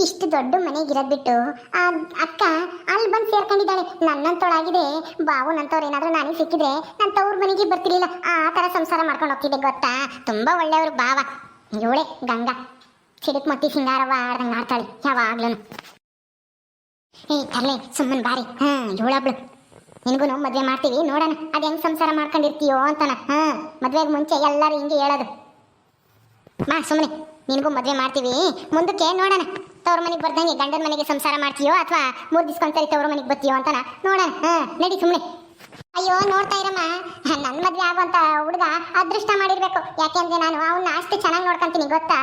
ಇಷ್ಟು ದೊಡ್ಡ ಮನೆಗಿರೋದ್ ಬಿಟ್ಟು ಆ ಅಕ್ಕ ಅಲ್ಲಿ ಬಂದು ಸೇರ್ಕೊಂಡಿದ್ದಾಳೆ. ನನ್ನಂತೊಳಾಗಿದೆ ಬಾವು ನಂತವ್ರು ಏನಾದ್ರೂ ನನಗೆ ಸಿಕ್ಕಿದ್ರೆ ನನ್ನ ತವ್ರ ಮನೆಗೆ ಬರ್ತಿರ್ಲಿಲ್ಲ. ಆ ತರ ಸಂಸಾರ ಮಾಡ್ಕೊಂಡು ಹೋಗ್ತಿದ್ದೆ ಗೊತ್ತಾ? ತುಂಬಾ ಒಳ್ಳೆಯವರು ಬಾವ ಇವಳೆ ಗಂಗಾ. ಚಿಡಕ್ ಮತ್ತಿ ಸಿಂಗಾರವ ಆಡ್ದಂಗೆ ಆಡ್ತಾಳೆ ಯಾವಾಗ್ಲೂ ಏ, ತರ್ಲೆ, ಸುಮ್ಮನ್ ಬಾರಿ. ಹಾ, ಇವಳಬ್ಳು. ನಿನಗೂ ಮದುವೆ ಮಾಡ್ತೀವಿ, ನೋಡೋಣ. ಅದು ಹೆಂಗೆ ಸಂಸಾರ ಮಾಡ್ಕೊಂಡಿರ್ತೀಯೋ ಅಂತಾನ. ಹಾ, ಮದುವೆಗೆ ಮುಂಚೆ ಎಲ್ಲರೂ ಹಿಂಗೆ ಹೇಳೋದು. ಮಾ ಸುಮ್ಮನೆ ನಿನಗೂ ಮದುವೆ ಮಾಡ್ತೀವಿ. ಮುಂದಕ್ಕೆ ನೋಡೋಣ. ತವ್ರ ಮನೆಗೆ ಬರ್ದಂಗೆ ಗಂಡನ ಮನೆಗೆ ಸಂಸಾರ ಮಾಡ್ತೀಯೋ ಅಥವಾ ಮೂರ್ ದಿಸ್ಕೊಂತಾರೆ ತವ್ರ ಮನೆಗೆ ಬರ್ತೀಯೋ ಅಂತ ನೋಡೋಣ, ಹಾಂ, ನಡಿ ಸುಮ್ಮನೆ ಅಯ್ಯೋ, ನೋಡ್ತಾ ಇರಮ್ಮ. ನನ್ನ ಮದುವೆ ಆಗುವಂತ ಹುಡುಗ ಅದೃಷ್ಟ ಮಾಡಿರ್ಬೇಕು. ಯಾಕೆಂದ್ರೆ ನಾನು ಅವನ್ನ ಅಷ್ಟು ಚೆನ್ನಾಗಿ ನೋಡ್ಕೊಂತೀನಿ, ಗೊತ್ತಾ?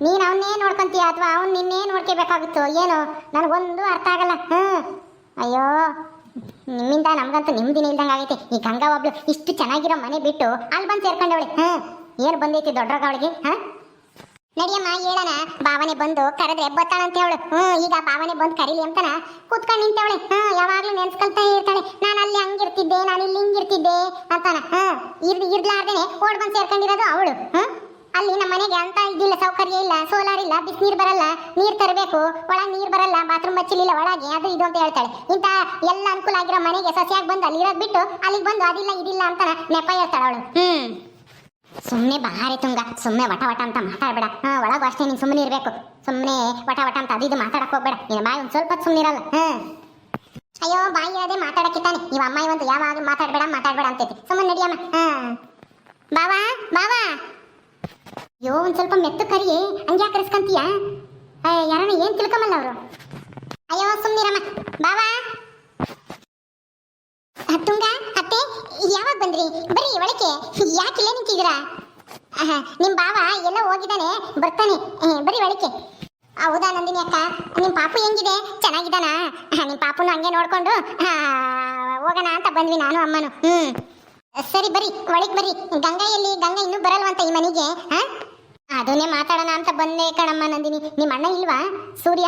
ನೀನು ಅವನ್ನೇ ನೋಡ್ಕೊಂತೀಯ ಅಥವಾ ಅವ್ನ್ ನಿನ್ನೇ ನೋಡ್ಕೋಬೇಕಾಗಿತ್ತು, ಏನು? ನನಗೊಂದು ಅರ್ಥ ಆಗಲ್ಲ ಹ್ಞೂ ಅಯ್ಯೋ, ನಿಮ್ಮಿಂದ ನಮ್ಗಂತೂ ನಿಮ್ದಿನ ಇಲ್ದಂಗ ಆಗೈತೆ. ಈ ಗಂಗಾ ಒಬ್ಳು ಇಷ್ಟು ಚೆನ್ನಾಗಿರೋ ಮನೆ ಬಿಟ್ಟು ಅಲ್ಲಿ ಬಂದು ಸೇರ್ಕೊಂಡವಳೆ ಹ್ಮ್ ಏನು ಬಂದೈತಿ ದೊಡ್ಡ ಅವಳಿಗೆ ಹಾ? ನಡಿಯಮ್ಮ, ಹೇಳಣ. ಭಾವನೆ ಬಂದು ಕರೆದ್ರೆ ಬತ್ತಾಳಂತ ಹೇಳು ಹ್ಮ್, ಈಗ ಭಾವನೆ ಬಂದು ಕರೀಲಿ ಅಂತಾನ ಕೂತ್ಕೊಂಡು ನಿಂತವಳೆ. ಹಾ ಯಾವಾಗ್ಲೂ ನೆನ್ಸ್ಕೊಳ್ತಾ ಇರ್ತಾಳೆ. ನಾನು ಅಲ್ಲಿ ಹಂಗಿರ್ತಿದ್ದೆ, ನಾನು ಇಲ್ಲಿ ಹಿಂಗಿರ್ತಿದ್ದೆ ಅಂತಾನ. ಹಾ ಇರ್ದು, ಇರ್ಲಾರ್ದೇನೆ ಓಡ್ ಬಂದು ಸೇರ್ಕೊಂಡಿರೋದು ಅವಳು. ಹ್ಮ್, ಅಲ್ಲಿ ನಮ್ಮ ಮನೆಗೆ ಅಂತ ಇದಿಲ್ಲ, ಸೌಕರ್ಯ ಇಲ್ಲ, ಸೋಲಾರ್ ಇಲ್ಲ ಬಿಸಿನೀರು ಬರಲ್ಲ. ನೀರ್ ತರಬೇಕು, ಒಳಗ್ ನೀರ್ ಬರಲ್ಲ, ಬಾತ್ರೂಮ್ ಬಚ್ಚಲಿಲ್ಲ ಒಳಗೆ, ಅದು ಇದು ಅಂತ ಹೇಳ್ತಾಳೆ. ಇಂತ ಎಲ್ಲ ಅನುಕೂಲ ಆಗಿರೋ ಮನೆಗೆ ಸಸಿಯಾಗಿ ಬಂದು ಅಲ್ಲಿ ಬಿಟ್ಟು ಅಲ್ಲಿಗೆ ಬಂದು ಅದಿಲ್ಲ, ಇದಿಲ್ಲ ಅಂತ ನೆಪ ಹೇಳ್ತಾಳೆ ಅವಳು. ಹ್ಮ್. ಸುಮ್ಮನೆ ಬಾರಿ ತುಂಗ ಸುಮ್ಮನೆ ವಟ ವಟ ಅಂತ ಮಾತಾಡಬೇಡ. ಹಾ, ಒಳಗೂ ಅಷ್ಟೇ ನೀನು ಸುಮ್ಮನೆ ಇರಬೇಕು. ಸುಮ್ಮನೆ ವಟ ವಟ ಅಂತ ಅದು ಇದು ಮಾತಾಡಕ್ ಹೋಗ್ಬೇಡ. ನೀನು ಬಾಯಿ ಒಂದು ಸ್ವಲ್ಪ ಸುಮ್ಮನೆ ಇರಲ್ಲ. ಅಯ್ಯೋ, ಬಾಯಿ ಇರೋದೇ ಮಾತಾಡಕ್ಕಿತ್ತಾನೆ ಇವ ಅಮ್ಮ ಒಂದು ಯಾವಾಗ ಮಾತಾಡಬೇಡ ಮಾತಾಡಬೇಡ ಅಂತೈತಿ ಸುಮ್ಮನೆ ನಡಿಯಮ್ಮ ಹಾ. ಬಾವಾ ಬಾವಾ. ಅಯ್ಯೋ, ಒಂದ್ ಸ್ವಲ್ಪ ಮೆತ್ತು ಕರಿ. ಹಂಗ್ಯಾಕೆ ಕರೆಸ್ಕಂತೀಯ? ಯಾರನ್ನ ಏನ್ ತಿಳ್ಕೊಂಬಲ್ಲ ಅವರು? ಅಯ್ಯೋ ಸುಮ್ಮನಿರಮ್ಮ ಬಾವಾ. ತುಂಗ ಯಾವಾಗ ಬಂದ್ರಿ? ಬರ್ರಿ ಒಳಕ್ಕೆ. ಯಾಕೆ ಇಲ್ಲೇ ನಿಂತಿದ್ದೀರಾ? ನಿಮ್ ಬಾವ ಎಲ್ಲ ಹೋಗಿದ್ದಾನೆ ಬರ್ತಾನೆ. ಏ, ಬರ್ರಿ ಒಳಕ್ಕೆ. ಹೌದಾ ನಂದಿನಿ ಅಕ್ಕ? ನಿಮ್ ಪಾಪು ಹೆಂಗಿದೆ? ಚೆನ್ನಾಗಿದ್ದಾನಾ? ನಿಮ್ ಪಾಪುನು ಹಂಗೆ ನೋಡ್ಕೊಂಡು ಹೋಗೋಣ ಅಂತ ಬಂದ್ವಿ ನಾನು ಅಮ್ಮನು. ಹ್ಮ್. ಸರಿ ಬರ್ರಿ. ಒಳಗೆ ಬರ್ರಿ. ಗಂಗಾ ಎಲ್ಲಿ ಗಂಗಾ ಇನ್ನೂ ಬರಲ್ವಂತ ಈ ಮನೆಗೆ ಹಾ ಅದನ್ನೇ ಮಾತಾಡೋಣ ಅಂತ ಬಂದೆ ಕಣಮ್ಮ ನಂದಿನಿ. ನಿಮ್ಮ ಅಣ್ಣ ಇಲ್ವಾ? ಸೂರ್ಯ?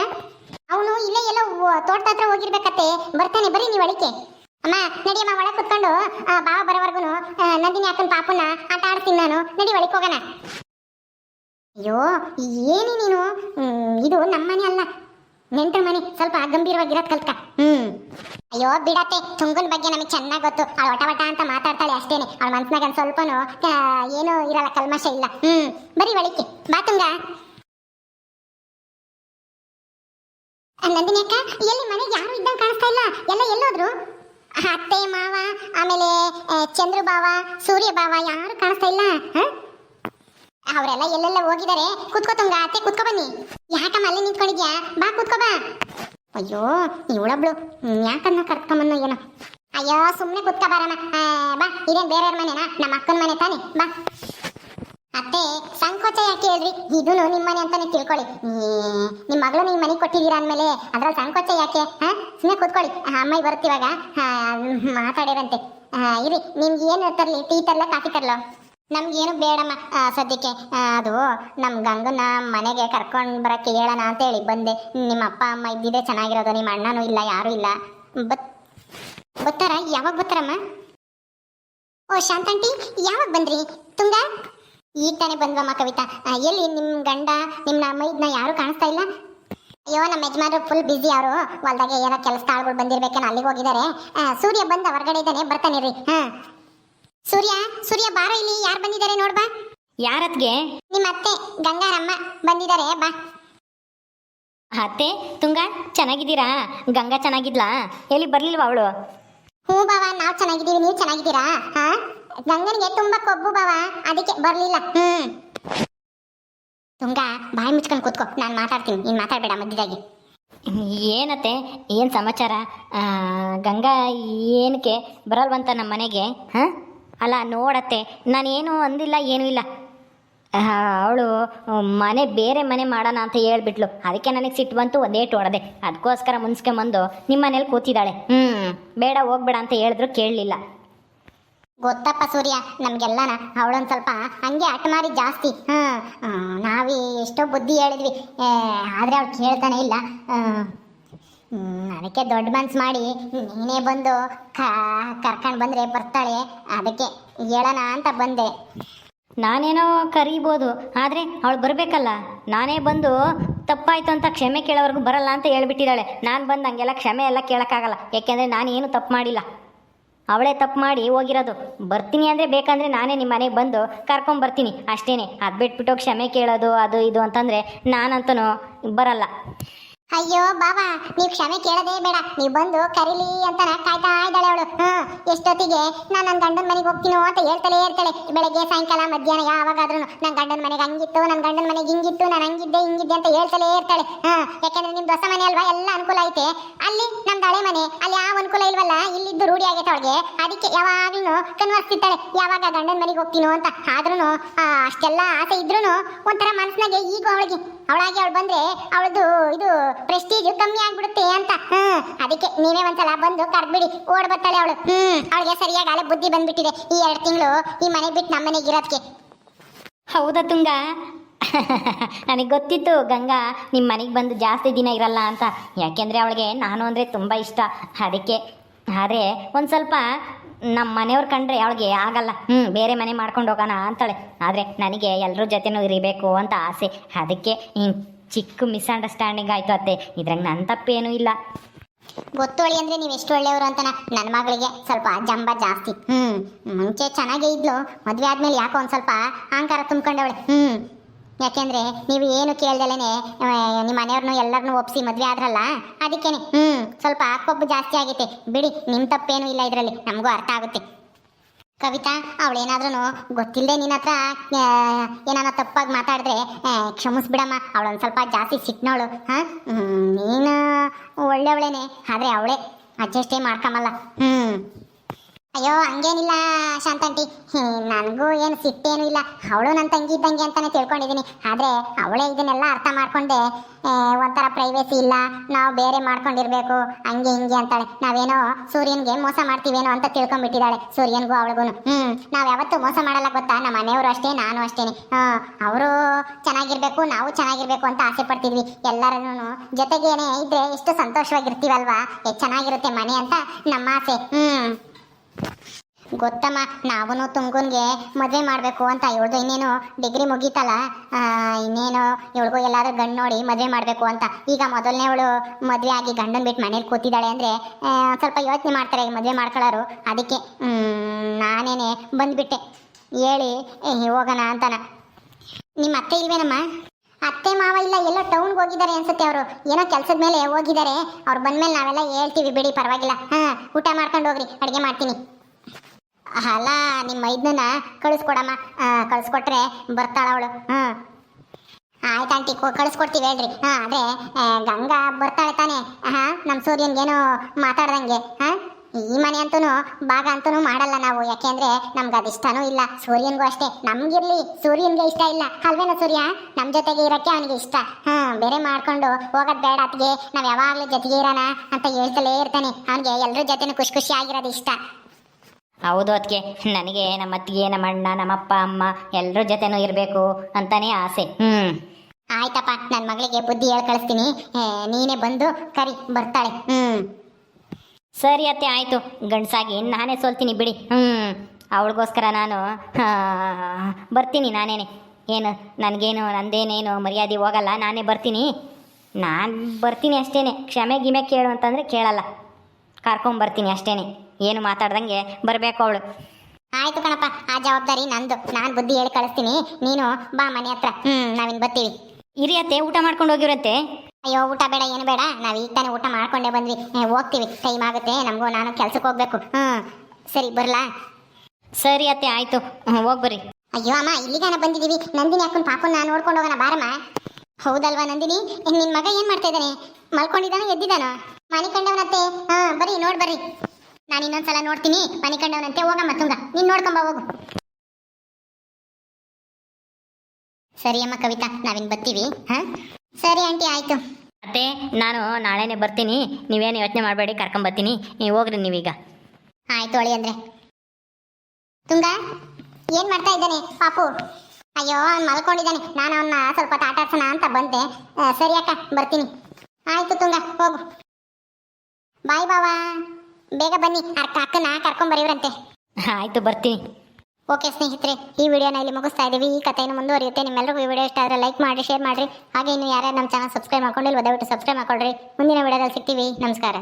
ಅವನು ಇಲ್ಲೇ ಎಲ್ಲ ತೋಟದ ಹತ್ರ ಹೋಗಿರ್ಬೇಕತ್ತೆ. ಬರ್ತಾನೆ ಬರೀ ನೀವು ಒಳಕ್ಕೆ. ಅಮ್ಮ ನಡಿಯಮ್ಮ ಒಳಗೆ ಕುತ್ಕೊಂಡು ಬಾವ ಬರೋವರೆಗೂ ನಂದಿನಿ ಅಕ್ಕನ ಪಾಪುನ ಆಟ ಆಡ್ತೀನಿ ನಾನು. ನಡಿ ಒಳಗೆ ಹೋಗೋಣ. ಅಯ್ಯೋ, ಏನಿ ನೀನು? ಇದು ನಮ್ಮನೆ ಅಲ್ಲ. ನೆಂಟರ ಮನೆ, ಸ್ವಲ್ಪ ಗಂಭೀರವಾಗಿರೋದು ಕಲ್ತ್ಕ. ಹ್ಮ್. ಅಯ್ಯೋ, ಬಿಡತ್ತೆ. ತುಂಗನ್ ಬಗ್ಗೆ ನಮಗೆ ಚೆನ್ನಾಗಿ ಗೊತ್ತು. ಅವಳು ವಟ ವಟ ಅಂತ ಮಾತಾಡ್ತಾಳೆ ಅಷ್ಟೇನೆ. ಅವಳ ಮನ್ಸಿನಾಗ ಸ್ವಲ್ಪನು ಏನೂ ಇರಲ್ಲ, ಕಲ್ಮಶ ಇಲ್ಲ. ಹ್ಮ್, ಬರೀ ಒಳಿಕೆ ಬಾ ತುಂಗ. ನಂದಿನಿ ಅಕ್ಕ, ಎಲ್ಲಿ ಮನೆಗೆ ಯಾರು ಇದ್ದಂಗೆ ಕಾಣಿಸ್ತಾ ಇಲ್ಲ? ಅತ್ತೆ, ಮಾವ, ಆಮೇಲೆ ಚಂದ್ರ ಬಾವ ಸೂರ್ಯ ಬಾವ ಯಾರು ಕಾಣಿಸ್ತಾ ಇಲ್ಲ? ಅವರೆಲ್ಲ ಎಲ್ಲೆಲ್ಲ ಹೋಗಿದ್ದಾರೆ. ಕುತ್ಕೋತಂಗ ಅತ್ತೆ, ಕುತ್ಕೋ ಬನ್ನಿ. ಯಾಕಮ್ಮ ಅಲ್ಲಿ ನಿಂತ್ಕೊಂಡಿದ್ಯಾ? ಬಾ, ಕುತ್ಕೋ ಬಾ. ಅಯ್ಯೋ, ಇವಳೊಬ್ಳು. ಯಾಕನ್ನ ಕರ್ಕೊಂಬನ್ನ ಏನೋ? ಅಯ್ಯೋ ಸುಮ್ಮನೆ ಕುತ್ಕ ಬಾರಮ್ಮ. ಬಾ, ಇದೇನ್ ಬೇರೆಯವ್ರ ಮನೆನಾ? ನಮ್ಮ ಅಕ್ಕನ ಮನೆ ತಾನೆ. ಬಾ. ಅತ್ತೆ, ಸಂಕೋಚ ಯಾಕೆ ಹೇಳ್ರಿ? ಇದು ನಿಮ್ಮನೆ ಅಂತಾನೆ ತಿಳ್ಕೊಳ್ಳಿ. ನಿಮ್ಮ ನಿಮ್ ಮಗಳು ನಿಮ್ಮ ಮನೆ ಕೊಟ್ಟಿದ್ದೀರಾ ಅಂದ್ಮೇಲೆ ಅದ್ರಲ್ಲಿ ಸಂಕೋಚ ಯಾಕೆ? ಹಾ? ಸುಮ್ಮನೆ ಕೂತ್ಕೊಳ್ಳಿ. ಅಮ್ಮಾಯಿ ಬರ್ತೀವಾಗ ಮಾತಾಡಿರಂತೆ ಇರಿ, ನಿಮ್ಗೆ ಏನು ತರ್ಲಿ? Tea ತರಲ, coffee ತರ್ಲೋ? ನಮ್ಗೇನು ಬೇಡಮ್ಮ ಸದ್ಯಕ್ಕೆ. ಅದು ನಮ್ಮ ಗಂಗನ ಮನೆಗೆ ಕರ್ಕೊಂಡು ಬರಕ್ಕೆ ಹೇಳೋಣ ಅಂತೇಳಿ ಬಂದೆ. ನಿಮ್ಮ ಅಪ್ಪ, ಅಮ್ಮ ಇದ್ದಿದ್ದೆ ಚೆನ್ನಾಗಿರೋದು, ನಿಮ್ಮ ಅಣ್ಣನೂ ಇಲ್ಲ, ಯಾರೂ ಇಲ್ಲ. ಬತ್, ಬರ್ತಾರ? ಯಾವಾಗ ಬರ್ತಾರಮ್ಮ? ಓ, ಶಾಂತಾಂಟಿ, ಯಾವಾಗ ಬಂದ್ರಿ? ತುಂಗ? ಈಗ ತಾನೇ ಬಂದ್ವಮ್ಮ ಕವಿತಾ? ಆ, ಎಲ್ಲಿ ನಿಮ್ಮ ಗಂಡ ನಿಮ್ಮ ಮೈದ್ನ ಯಾರು ಕಾಣಿಸ್ತಾ ಇಲ್ಲ? ಅಯ್ಯೋ ನಮ್ಮ ಯಜಮಾನರು ಫುಲ್ ಬ್ಯುಸಿ ಅವರು. ಹೊಲ್ದಾಗೆ ಏನೋ ಕೆಲಸ ಆಳ್ಗಳು ಬಂದಿರ್ಬೇಕೇನೋ ಅಲ್ಲಿಗೆ ಹೋಗಿದ್ದಾರೆ ಆ, ಸೂರ್ಯ ಬಂದ ಹೊರಗಡೆ ಇದ್ದಾನೆ ಬರ್ತಾನೆ ರೀ ಹಾ. ಸೂರ್ಯ ಸೂರ್ಯ ಬಾರೋ ಇಲ್ಲಿ ಯಾರು ಬಂದಿದ್ದಾರೆ ನೋಡ್ಬಾ ಯಾರತ್ಗೆ? ನಿಮ್ಮ ಅತ್ತೆ ಗಂಗಾರಮ್ಮ ಬಂದಿದ್ದಾರೆ ಬಾ. ಅತ್ತೆ ತುಂಗ ಚೆನ್ನಾಗಿದ್ದೀರಾ? ಗಂಗಾ ಚೆನ್ನಾಗಿದ್ಲಾ? ಎಲ್ಲಿ ಬರ್ಲಿಲ್ವಾ ಅವಳು? ಹ್ಞೂ ಬಾವ ನಾವು ಚೆನ್ನಾಗಿದ್ದೀವಿ ನೀವು ಚೆನ್ನಾಗಿದ್ದೀರಾ? ಹಾ? ಗಂಗನಿಗೆ ತುಂಬಾ ಕೊಬ್ಬು ಬಾವ ಅದಕ್ಕೆ ಬರ್ಲಿಲ್ಲ. ಹ್ಮ್. ತುಂಗ ಬಾಯಿ ಮುಚ್ಕೊಂಡು ಕೂತ್ಕೋ. ನಾನು ಮಾತಾಡ್ತೀನಿ. ನೀನು ಮಾತಾಡಬೇಡ ಮಧ್ಯದಾಗಿ. ಏನತ್ತೆ? ಏನು ಸಮಾಚಾರ? ಆ, ಗಂಗಾ ಏನಕ್ಕೆ ಬರಲ್ವಂತ ನಮ್ಮ ಮನೆಗೆ? ಹಾಂ? ಅಲ್ಲ ನೋಡತ್ತೆ. ನಾನೇನು ಅಂದಿಲ್ಲ ಏನೂ ಇಲ್ಲ. ಅವಳು ಮನೆ ಬೇರೆ ಮನೆ ಮಾಡೋಣ ಅಂತ ಹೇಳ್ಬಿಟ್ಲು. ಅದಕ್ಕೆ ನನಗೆ ಸಿಟ್ಟು ಬಂತು ಒಂದೇ ಹೊಡೆದೆ. ಅದಕ್ಕೋಸ್ಕರ ಮುನ್ಸ್ಕೊಂಬಂದು ನಿಮ್ಮ ಮನೇಲಿ ಕೂತಿದ್ದಾಳೆ. ಹ್ಞೂ ಬೇಡ ಹೋಗ್ಬೇಡ ಅಂತ ಹೇಳಿದ್ರು ಕೇಳಲಿಲ್ಲ. ಗೊತ್ತಪ್ಪ ಸೂರ್ಯ, ನಮ್ಗೆಲ್ಲನ ಅವಳೊಂದ್ ಸ್ವಲ್ಪ ಹಂಗೆ ಅಟಮಾರಿ ಜಾಸ್ತಿ. ಹಾ ನಾವೇ ಎಷ್ಟೋ ಬುದ್ಧಿ ಹೇಳಿದ್ವಿ. ಆದರೆ ಅವಳು ಕೇಳ್ತಾನೆ ಇಲ್ಲ. ಅದಕ್ಕೆ ದೊಡ್ಡ ಮನ್ಸು ಮಾಡಿ ನೀನೇ ಬಂದು ಕರ್ಕೊಂಡು ಬಂದ್ರೆ ಬರ್ತಾಳೆ. ಅದಕ್ಕೆ ಹೇಳೋಣ ಅಂತ ಬಂದೆ. ನಾನೇನೋ ಕರೀಬೋದು, ಆದರೆ ಅವಳು ಬರಬೇಕಲ್ಲ. ನಾನೇ ಬಂದು ತಪ್ಪಾಯ್ತು ಅಂತ ಕ್ಷಮೆ ಕೇಳೋವರೆಗೂ ಬರಲ್ಲ ಅಂತ ಹೇಳ್ಬಿಟ್ಟಿದ್ದಾಳೆ. ನಾನು ಬಂದು ಹಂಗೆಲ್ಲ ಕ್ಷಮೆ ಎಲ್ಲ ಕೇಳೋಕ್ಕಾಗಲ್ಲ. ಯಾಕೆಂದರೆ ನಾನು ಏನು ತಪ್ಪು ಮಾಡಿಲ್ಲ. ಅವಳೇ ತಪ್ಪು ಮಾಡಿ ಹೋಗಿರೋದು. ಬರ್ತೀನಿ ಅಂದರೆ ಬೇಕಂದರೆ ನಾನೇ ನಿಮ್ಮ ಮನೆಗೆ ಬಂದು ಕರ್ಕೊಂಬರ್ತೀನಿ ಅಷ್ಟೇ ಅದು ಬಿಟ್ಬಿಟ್ಟು ಕ್ಷಮೆ ಕೇಳೋದು, ಅದು ಇದು ಅಂತಂದರೆ ನಾನಂತೂ ಬರಲ್ಲ. ಅಯ್ಯೋ ಬಾಬಾ, ನೀವು ಕ್ಷಮೆ ಕೇಳೋದೇ ಬೇಡ. ನೀವು ಬಂದು ಕರೀಲಿ ಅಂತ ಕಾಯ್ತಾ ಇದ್ದಾಳೆ ಅವಳು. ಎಷ್ಟೊತ್ತಿಗೆ ನಾನು ನನ್ನ ಗಂಡನ ಮನೆಗೆ ಹೋಗ್ತೀನೋ ಅಂತ ಹೇಳ್ತಾಳೆ ಇರ್ತಾಳೆ. ಬೆಳಗ್ಗೆ, ಸಾಯಂಕಾಲ, ಮಧ್ಯಾಹ್ನ ಯಾವಾಗಾದ್ರೂ ನನ್ನ ಗಂಡನ ಮನೆಗೆ ಹಂಗಿತ್ತು ನನ್ನ ಗಂಡನ ಮನೆಗೆ ಹಿಂಗಿತ್ತು, ನಾನು ಹಂಗಿದ್ದೆ, ಹಿಂಗಿದ್ದೆ ಅಂತ ಹೇಳ್ತಾಳೆ ಇರ್ತಾಳೆ. ಹಾಂ, ಯಾಕಂದ್ರೆ ನಿಮ್ದು ಹೊಸ ಮನೆ ಅಲ್ವಾ? ಎಲ್ಲ ಅನುಕೂಲ ಐತೆ. ಅಲ್ಲಿ ನಮ್ದು ಹಳೆ ಮನೆ, ಅಲ್ಲಿ ಯಾವ ಅನುಕೂಲ ಇಲ್ವಲ್ಲ? ಇಲ್ಲಿದ್ದು ರೂಢಿ ಆಗೈತೆ ಅವಳಿಗೆ. ಅದಕ್ಕೆ ಯಾವಾಗ್ಲೂ ಕನ್ವರ್ಸ್ತಿರ್ತಾಳೆ ಯಾವಾಗ ಗಂಡನ ಮನೆಗೆ ಹೋಗ್ತೀನೋ ಅಂತ. ಆದ್ರೂ ಅಷ್ಟೆಲ್ಲ ಆಸೆ ಇದ್ರೂ ಒಂಥರ ಮನಸ್ಸಿನಾಗೆ ಈಗ ಅವಳಿಗೆ. ಅವಳಾಗಿ ಅವಳು ಬಂದ್ರೆ ಅವಳದು ಇದು ಪ್ರೆಸ್ಟೀಜ್ ಕಮ್ಮಿ ಆಗ್ಬಿಡುತ್ತೆ ಅಂತ. ಹ್ಮ್, ಅದಕ್ಕೆ ನೀವೇ ಒಂದ್ಸಲ ಬಂದು ಕರ್ಬಿಡಿ ಓಡ್ ಬರ್ತಾಳೆ ಅವಳು. ಹ್ಮ್, ಅವಳಿಗೆ ಸರಿಯಾಗಿ ಅಲೆ ಬುದ್ಧಿ ಬಂದ್ಬಿಟ್ಟಿದೆ ಈ ಎರಡು ತಿಂಗಳು ಈ ಮನೆ ಬಿಟ್ಟು ನಮ್ಮ ಮನೆಗೆ ಇರೋದಕ್ಕೆ ಹೌದಾ ತುಂಗ? ನನಗೆ ಗೊತ್ತಿತ್ತು ಗಂಗಾ ನಿಮ್ಮ ಮನೆಗೆ ಬಂದು ಜಾಸ್ತಿ ದಿನ ಇರಲ್ಲ ಅಂತ. ಯಾಕೆಂದರೆ ಅವಳಿಗೆ ನಾನು ಅಂದರೆ ತುಂಬ ಇಷ್ಟ. ಅದಕ್ಕೆ, ಆದರೆ ಒಂದು ಸ್ವಲ್ಪ ನಮ್ಮ ಮನೆಯವ್ರು ಕಂಡ್ರೆ ಅವಳಿಗೆ ಆಗಲ್ಲ. ಹ್ಞೂ ಬೇರೆ ಮನೆ ಮಾಡ್ಕೊಂಡು ಹೋಗೋಣ ಅಂತಾಳೆ. ಆದರೆ ನನಗೆ ಎಲ್ಲರ ಜೊತೆನೂ ಇರಬೇಕು ಅಂತ ಆಸೆ. ಅದಕ್ಕೆ ಹ್ಞೂ ಚಿಕ್ಕ ಮಿಸ್ಅಂಡರ್ಸ್ಟ್ಯಾಂಡಿಂಗ್ ಆಯಿತು ಅತ್ತೆ. ಇದ್ರಾಗ ನನ್ನ ತಪ್ಪೇನೂ ಇಲ್ಲ. ಗೊತ್ತೋಳಿ ಅಂದರೆ ನೀವು ಎಷ್ಟು ಒಳ್ಳೆಯವರು ಅಂತ ನನ್ನ ಮಗಳಿಗೆ ಸ್ವಲ್ಪ ಜಂಬ ಜಾಸ್ತಿ. ಹ್ಞೂ ಮುಂಚೆ ಚೆನ್ನಾಗೇ ಇದ್ಲು. ಮದುವೆ ಆದಮೇಲೆ ಯಾಕೋ ಒಂದು ಸ್ವಲ್ಪ ಅಹಂಕಾರ ತುಂಬ್ಕೊಂಡವಳೆ. ಹ್ಮ್. ಯಾಕೆಂದ್ರೆ ನೀವು ಏನು ಕೇಳ್ದಲೇನೆ ನಿಮ್ಮ ಮನೆಯವ್ರನ್ನ ಎಲ್ಲರನ್ನೂ ಒಪ್ಸಿ ಮದ್ವೆ ಆದ್ರಲ್ಲ, ಅದಕ್ಕೇನೆ. ಹ್ಮ್, ಸ್ವಲ್ಪ ಕೊಬ್ಬು ಜಾಸ್ತಿ ಆಗೈತೆ. ಬಿಡಿ, ನಿಮ್ ತಪ್ಪೇನು ಇಲ್ಲ ಇದರಲ್ಲಿ. ನಮಗೂ ಅರ್ಥ ಆಗುತ್ತೆ. ಕವಿತಾ ಅವಳೇನಾದ್ರೂ ಗೊತ್ತಿಲ್ಲದೆ ನಿನ್ನ ಹತ್ರ ಏನಾನ ತಪ್ಪಾಗಿ ಮಾತಾಡಿದ್ರೆ ಕ್ಷಮಿಸ್ಬಿಡಮ್ಮ. ಅವಳೊಂದು ಸ್ವಲ್ಪ ಜಾಸ್ತಿ ಸಿಟ್ನವಳು. ಹಾಂ? ನೀನು ಒಳ್ಳೆಯವಳೇನೆ ಆದರೆ ಅವಳೇ ಅಡ್ಜಸ್ಟೇ ಮಾಡ್ಕೊಂಬಲ್ಲ ಹ್ಞೂ ಅಯ್ಯೋ, ಹಂಗೇನಿಲ್ಲ ಶಾಂತಂಟಿ ನನಗೂ ಏನು ಸಿಟ್ಟೇನು ಇಲ್ಲ. ಅವಳು ನನ್ನ ತಂಗಿ ಇದ್ದಂಗೆ ಅಂತಾನೆ ತಿಳ್ಕೊಂಡಿದ್ದೀನಿ ಆದರೆ ಅವಳೇ ಇದನ್ನೆಲ್ಲ ಅರ್ಥ ಮಾಡ್ಕೊಂಡೆ. ಒಂಥರ ಪ್ರೈವೇಸಿ ಇಲ್ಲ. ನಾವು ಬೇರೆ ಮಾಡ್ಕೊಂಡಿರ್ಬೇಕು. ಹಂಗೆ ಹಿಂಗೆ ಅಂತಾಳೆ. ನಾವೇನೋ ಸೂರ್ಯನ್ಗೆ ಮೋಸ ಮಾಡ್ತೀವೇನೋ ಅಂತ ತಿಳ್ಕೊಂಡ್ಬಿಟ್ಟಿದ್ದಾಳೆ. ಸೂರ್ಯನ್ಗೂ ಅವಳಿಗೂ ಹ್ಞೂ ನಾವು ಯಾವತ್ತೂ ಮೋಸ ಮಾಡಲ್ಲ ಗೊತ್ತಾ? ನಮ್ಮ ಮನೆಯವರು ಅಷ್ಟೇ, ನಾನು ಅಷ್ಟೇನೆ ಅವರು ಚೆನ್ನಾಗಿರ್ಬೇಕು, ನಾವು ಚೆನ್ನಾಗಿರ್ಬೇಕು ಅಂತ ಆಸೆ ಪಡ್ತಿದ್ವಿ. ಎಲ್ಲರೂ ಜೊತೆಗೇನೆ ಇದ್ರೆ ಎಷ್ಟು ಸಂತೋಷವಾಗಿರ್ತೀವಲ್ವಾ? ಚೆನ್ನಾಗಿರುತ್ತೆ ಮನೆ ಅಂತ ನಮ್ಮ ಆಸೆ. ಹ್ಮ್. ಗೊತ್ತಮ್ಮ ನಾವೂ ತುಂಗುನ್ಗೆ ಮದುವೆ ಮಾಡಬೇಕು ಅಂತ ಇವಳ್ದು ಇನ್ನೇನು ಡಿಗ್ರಿ ಮುಗೀತಲ್ಲ ಇನ್ನೇನು ಇವಳಿಗೂ ಎಲ್ಲಾದ್ರೂ ಗಂಡು ನೋಡಿ ಮದುವೆ ಮಾಡಬೇಕು ಅಂತ. ಈಗ ಮೊದಲನೇ ಅವಳು ಮದುವೆ ಆಗಿ ಗಂಡನ ಬಿಟ್ಟು ಮನೇಲಿ ಕೂತಿದ್ದಾಳೆ ಅಂದರೆ ಸ್ವಲ್ಪ ಯೋಚನೆ ಮಾಡ್ತಾರೆ ಈಗ ಮದುವೆ ಮಾಡ್ಕೊಳ್ಳೋರು. ಅದಕ್ಕೆ ನಾನೇನೆ ಬಂದುಬಿಟ್ಟೆ. ಹೇಳಿ ಹೋಗೋಣ ಅಂತಾನ. ನಿಮ್ಮ ಅತ್ತೆ ಇಲ್ವೇನಮ್ಮ? ಅತ್ತೆ ಮಾವ ಇಲ್ಲ, ಎಲ್ಲೋ ಟೌನ್ಗೆ ಹೋಗಿದ್ದಾರೆ ಅನ್ಸುತ್ತೆ ಅವರು. ಏನೋ ಕೆಲಸದ ಮೇಲೆ ಹೋಗಿದ್ದಾರೆ. ಅವ್ರು ಬಂದ್ಮೇಲೆ ನಾವೆಲ್ಲ ಹೇಳ್ತೀವಿ, ಬಿಡಿ, ಪರವಾಗಿಲ್ಲ. ಹಾಂ, ಊಟ ಮಾಡ್ಕೊಂಡು ಹೋಗ್ರಿ, ಅಡುಗೆ ಮಾಡ್ತೀನಿ. ಅಲ್ಲ, ನಿಮ್ಮ ಮೈದ್ನನ್ನ ಕಳಿಸ್ಕೊಡಮ್ಮ. ಕಳಿಸ್ಕೊಟ್ರೆ ಬರ್ತಾಳ ಅವಳು. ಹ್ಞೂ ಆಯ್ತು ಆಂಟಿ ಕಳಿಸ್ಕೊಡ್ತೀವಿ ಹೇಳ್ರಿ. ಹಾಂ, ಅದೇ ಗಂಗಾ ಬರ್ತಾಳೆ ತಾನೆ. ಹಾಂ ನಮ್ಮ ಸೂರ್ಯನ್ಗೇನು ಮಾತಾಡ್ದಂಗೆ, ಹಾಂ? ಈ ಮನೆ ಅಂತೂ ಭಾಗ ಅಂತೂ ಮಾಡಲ್ಲ ನಾವು. ಯಾಕೆಂದ್ರೆ ನಮ್ಗೆ ಅದು ಇಷ್ಟನೂ ಇಲ್ಲ. ಸೂರ್ಯನಿಗೂ ಅಷ್ಟೇ. ನಮ್ಗಿರ್ಲಿ, ಸೂರ್ಯನ್ಗೆ ಇಷ್ಟ ಇಲ್ಲ. ಅಲ್ವೇನೋ ಸೂರ್ಯ? ನಮ್ಮ ಜೊತೆಗೆ ಇರೋಕ್ಕೆ ಅವನಿಗೆ ಇಷ್ಟ. ಹಾಂ, ಬೇರೆ ಮಾಡ್ಕೊಂಡು ಹೋಗೋದು ಬೇಡ ಅತ್ಗೆ ನಾವು ಯಾವಾಗಲೂ ಜೊತೆಗೆ ಇರೋಣ ಅಂತ ಹೇಳ್ತಲೇ ಇರ್ತಾನೆ. ಅವನಿಗೆ ಎಲ್ಲರ ಜೊತೆನೂ ಖುಷಿ ಖುಷಿಯಾಗಿರೋದು ಇಷ್ಟ. ಹೌದು ಅದಕ್ಕೆ ನನಗೆ ನಮ್ಮ ಅತ್ತಿಗೆ ನಮ್ಮ ಅಣ್ಣ ನಮ್ಮ ಅಪ್ಪ ಅಮ್ಮ ಎಲ್ಲರ ಜೊತೆನೂ ಇರಬೇಕು ಅಂತಾನೆ ಆಸೆ. ಹ್ಮ್. ಆಯ್ತಪ್ಪ ನನ್ನ ಮಗಳಿಗೆ ಬುದ್ಧಿ ಹೇಳಿ ಕಳಿಸ್ತೀನಿ. ನೀನೇ ಬಂದು ಕರಿ ಬರ್ತಾಳೆ. ಹ್ಮ್. ಸರಿ ಅತ್ತೆ ಆಯ್ತು. ಗಂಡಸಾಗಿ ನಾನೇ ಸೋಲ್ತೀನಿ ಬಿಡಿ. ಹ್ಮ್. ಅವಳಿಗೋಸ್ಕರ ನಾನು ಬರ್ತೀನಿ ನಾನೇನೆ. ಏನು ನನಗೇನು ನಂದೇನೇನು ಮರ್ಯಾದೆ ಹೋಗಲ್ಲ ನಾನೇ ಬರ್ತೀನಿ. ನಾನು ಬರ್ತೀನಿ ಅಷ್ಟೇ ಕ್ಷಮೆ ಗಿಮೆ ಕೇಳು ಅಂತಂದರೆ ಕೇಳಲ್ಲ. ಕರ್ಕೊಂಬರ್ತೀನಿ ಅಷ್ಟೇ ಏನು ಮಾತಾಡ್ದಂಗೆ ಬರಬೇಕು ಅವಳು. ಆಯ್ತು ಕಣಪ್ಪ ಆ ಜವಾಬ್ದಾರಿ ನಂದು. ನಾನು ಬುದ್ಧಿ ಹೇಳಿ ಕಳಿಸ್ತೀನಿ. ನೀನು ಬಾ ಮನೆ ಹತ್ರ. ಹ್ಮ್ ನಾವಿನ್ ಬರ್ತೀವಿ. ಇರಿಯತ್ತೆ ಊಟ ಮಾಡ್ಕೊಂಡು ಹೋಗಿರತ್ತೆ ಅಯ್ಯೋ ಊಟ ಬೇಡ ಏನು ಬೇಡ. ನಾವು ಈಗ ತಾನೇ ಊಟ ಮಾಡ್ಕೊಂಡೇ ಬಂದ್ವಿ. ಏ, ಹೋಗ್ತೀವಿ. ಟೈಮ್ ಆಗುತ್ತೆ. ನಮಗೂ ನಾನು ಕೆಲ್ಸಕ್ಕೆ ಹೋಗ್ಬೇಕು. ಹ್ಮ್ ಸರಿ ಬರ್ಲಾ? ಸರಿ ಅತ್ತೆ ಆಯ್ತು. ಹೋಗ್ಬರಿ ಅಯ್ಯೋ ಅಮ್ಮ ಇಲ್ಲಿಗಾನ ಬಂದಿದೀವಿ ನಂದಿನಿ ಅಕ್ಕನ ಪಾಪನ ನಾನು ನೋಡ್ಕೊಂಡು ಹೋಗೋಣ ಬಾರಮ್ಮ. ಹೌದಲ್ವಾ ನಂದಿನಿ? ನಿನ್ ಮಗ ಏನ್ ಮಾಡ್ತಾ ಇದ್ದಾನೆ? ಮಲ್ಕೊಂಡಿದ್ದಾನೋ ಎದ್ದಿದ್ದಾನೋ? ಮನೆ ಕಂಡವನತ್ತೆ. ಹಾ ಬರ್ರಿ ನೋಡ್ ಬರ್ರಿ. ನಾನು ಇನ್ನೊಂದ್ಸಲ ನೋಡ್ತೀನಿ. ಮನೆ ಕಂಡವನಂತೆ ಹೋಗಮ್ಮ ತುಂಗ. ನೀನ್ ನೋಡ್ಕೊಂಬ ಹೋಗು. ಸರಿ ಅಮ್ಮ ಕವಿತಾ ನಾವಿನ್ ಬರ್ತೀವಿ. ಹಾ? ಸರಿ ಆಂಟಿ ಆಯ್ತು. ಅತ್ತೆ ನಾನು ನಾಳೆನೆ ಬರ್ತೀನಿ. ನೀವೇನು ಯೋಚನೆ ಮಾಡಬೇಡಿ ಕರ್ಕೊಂಬರ್ತೀನಿ ನೀವು ಹೋಗ್ರಿ ನೀವೀಗ. ಆಯ್ತು ಒಳಿ ಅಂದ್ರೆ. ತುಂಗ ಏನ್ ಮಾಡ್ತಾ ಇದ್ದಾನೆ? ಪಾಪು. ಅಯ್ಯೋ ಅವ್ನು ಮಲ್ಕೊಂಡಿದ್ದಾನೆ. ನಾನು ಅವನ್ನ ಸ್ವಲ್ಪ ಆಟ ಆಡ್ಸೋಣ ಅಂತ ಬಂದೆ. ಸರಿ ಅಕ್ಕ ಬರ್ತೀನಿ. ಆಯ್ತು ತುಂಗ ಹೋಗು. ಬೇಗ ಬನ್ನಿ ಅರ್ಕ ಅಕ್ಕನ ಕರ್ಕೊಂಡ್ ಬರೀವ್ರಂತೆ. ಆಯ್ತು ಬರ್ತೀನಿ. ಓಕೆ ಸ್ನೇಹಿತರೆ ಈ ವಿಡಿಯೋನ ಇಲ್ಲಿ ಮುಗಿಸ್ತಾ ಇದ್ದೀವಿ. ಈ ಕಥೆಯನ್ನು ಮುಂದುವರಿಯುತ್ತೆ. ನಿಮ್ಮೆಲ್ಲರಿಗೂ ಈ ವಿಡಿಯೋ ಇಷ್ಟ ಆದರೆ ಲೈಕ್ ಮಾಡಿ ಶೇರ್ ಮಾಡಿರಿ. ಹಾಗೆ ಇನ್ನು ಯಾರ್ಯಾರು ನಮ್ಮ ಚಾನಲ್ ಸಬ್ಸ್ಕ್ರೈಬ್ ಮಾಡ್ಕೊಂಡಿಲ್ಲ ದಯವಿಟ್ಟು ಸಬ್ಸ್ಕ್ರೈಬ್ ಮಾಡ್ಕೊಳ್ರಿ. ಮುಂದಿನ ವಿಡಿಯೋದಲ್ಲಿ ಸಿಗ್ತೀವಿ. ನಮಸ್ಕಾರ.